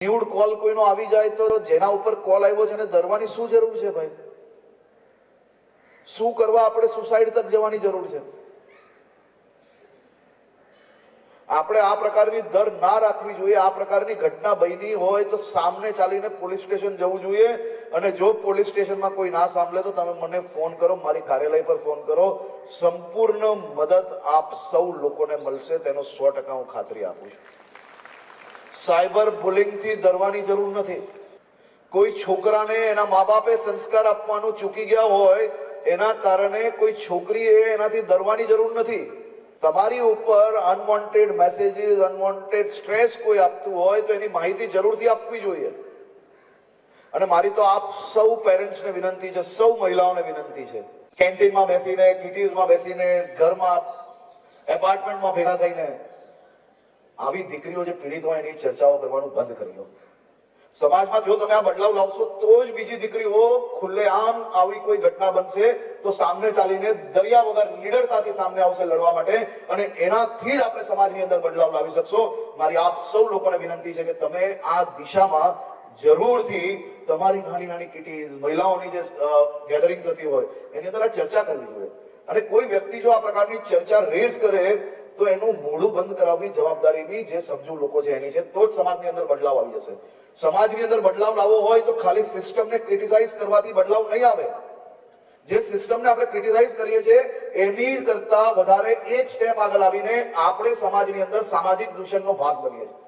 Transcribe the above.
ન્યુડ call કોઈનો આવી જાય તો જેના ઉપર કોલ આવ્યો છે એને ધરવાની શું જરૂર છે ભાઈ? શું કરવા આપણે સુસાઇડ તક જવાની જરૂર છે? આપણે આ પ્રકારની દર ના રાખવી જોઈએ. આ પ્રકારની ઘટના બની હોય તો સામને ચાલીને પોલીસ સ્ટેશન જવું જોઈએ. અને જો પોલીસ સ્ટેશનમાં કોઈ ના સાંભળે તો તમે મને ફોન કરો, મારી કાર્યાલય પર ફોન કરો. સંપૂર્ણ મદદ આપ સૌ લોકોને મળશે. તેનો સો ટકા હું ખાતરી આપું છું. સાયબર બુલિંગથી ડરવાની જરૂર નથી. કોઈ છોકરાને એના મા બાપે સંસ્કાર આપવાનું ચૂકી ગયા હોય, એના કારણે કોઈ છોકરીએ એનાથી ડરવાની જરૂર નથી. તમારી ઉપર અનવોન્ટેડ મેસેજીસ અનવોન્ટેડ સ્ટ્રેસ કોઈ આપતું હોય, તો એની માહિતી જરૂરથી આપવી જોઈએ. અને મારી તો આપ સૌ પેરેન્ટ્સને વિનંતી છે, સૌ મહિલાઓને વિનંતી છે. કેન્ટીનમાં બેસીને કિટીઝમાં બેસીને, ઘરમાં એપાર્ટમેન્ટમાં ભેગા થઈને આવી દીકરીઓ જે પીડિત હોય એની ચર્ચાઓ કરવાનું બંધ કરી લો. સમાજમાં જો તમે આ બદલાવ લાવશો, તો જ બીજી દીકરીઓ ખુલ્લેઆમ આવી કોઈ ઘટના બનશે તો સામને ચાલીને દરિયા વગર નિડરતાથી સામે આવશે લડવા માટે અને એનાથી જ આપણે સમાજની અંદર બદલાવ લાવી શકશો. મારી આપ સૌ લોકોને વિનંતી છે કે તમે આ દિશામાં જરૂરથી તમારી નાની નાની કિટીઝ મહિલાઓની જે ગેધરિંગ થતી હોય, એની અંદર આ ચર્ચા કરવી જોઈએ. અને કોઈ વ્યક્તિ જો આ પ્રકારની ચર્ચા રેઝ કરે તો એનું મોઢું બંધ કરાવવી જવાબદારી બી જે સમજુ લોકો છે એની છે, તો જ સમાજની અંદર બદલાવ આવી જશે. સમાજની અંદર બદલાવ લાવવો હોય તો ખાલી સિસ્ટમને ક્રિટિસાઇઝ કરવાથી બદલાવ નહીં આવે. જે સિસ્ટમને આપણે ક્રિટિસાઇઝ કરીએ છીએ, એની કરતા વધારે એક સ્ટેપ આગળ આવીને આપણે સમાજની અંદર સામાજિક દૂષણનો ભાગ બનીએ છીએ.